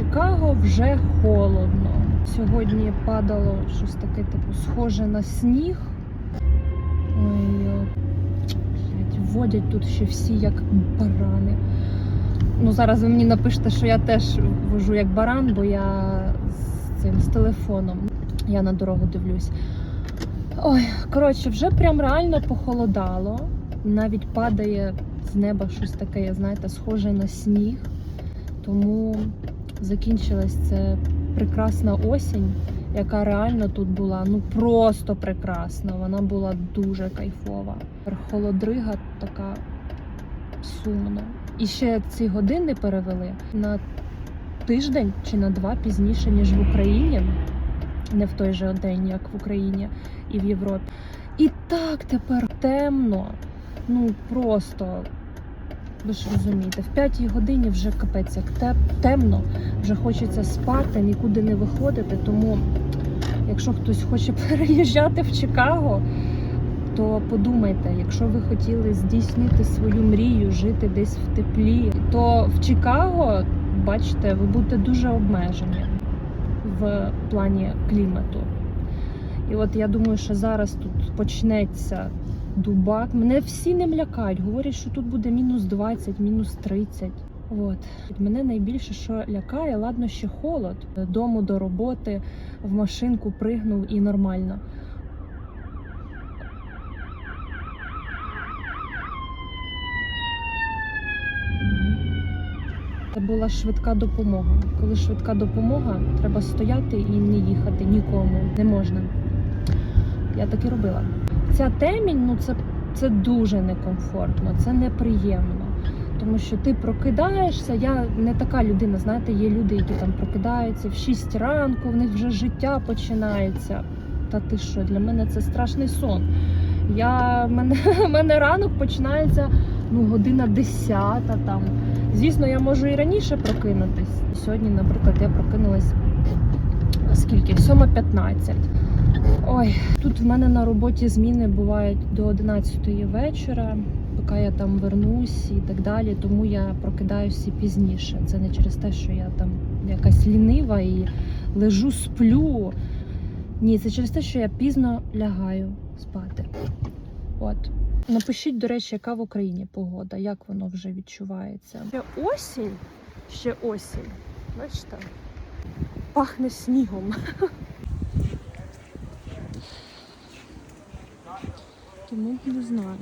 Чикаго вже холодно. Сьогодні падало щось таке, типу, схоже на сніг. Ой, водять тут ще всі як барани. Ну, зараз ви мені напишете, що я теж вожу як баран, бо я з цим з телефоном. Я на дорогу дивлюсь. Ой, коротше, вже прям реально похолодало. Навіть падає з неба щось таке, знаєте, схоже на сніг. Тому закінчилась це прекрасна осінь, яка реально тут була ну просто прекрасна. Вона була дуже кайфова. Холодрига така сумна. І ще ці години перевели на тиждень чи на два пізніше, ніж в Україні. Не в той же день, як в Україні і в Європі. І так тепер темно. Ну просто ви ж розумієте, в п'ятій годині вже капець як темно, вже хочеться спати, нікуди не виходити. Тому, якщо хтось хоче переїжджати в Чикаго, то подумайте, якщо ви хотіли здійснити свою мрію, жити десь в теплі, то в Чикаго, бачите, ви будете дуже обмежені в плані клімату. І от я думаю, що зараз тут почнеться дубак. Мене всі не лякають. Говорять, що тут буде мінус 20, мінус 30. От мене найбільше, що лякає, ладно, ще холод. Дому до роботи, в машинку пригнув і нормально. Це була швидка допомога. Коли швидка допомога, треба стояти і не їхати нікому. Не можна. Я так і робила. Ця темінь, ну це, це дуже некомфортно, це неприємно. Тому що ти прокидаєшся. Я не така людина, знаєте, є люди, які там прокидаються в 6 ранку, в них вже життя починається. Та ти що, для мене це страшний сон. Я, мене, мене ранок починається ну, година 10 там. Звісно, я можу і раніше прокинутись. Сьогодні, наприклад, я прокинулась скільки? 7.15. Ой, тут в мене на роботі зміни бувають до 11 вечора, поки я там вернусь і так далі. Тому я прокидаюся пізніше. Це не через те, що я там якась лінива і лежу, сплю. Ні, це через те, що я пізно лягаю спати. От. Напишіть, до речі, яка в Україні погода, як воно вже відчувається. Ще осінь, ще осінь. Бачите? Пахне снігом. Тому не знаю.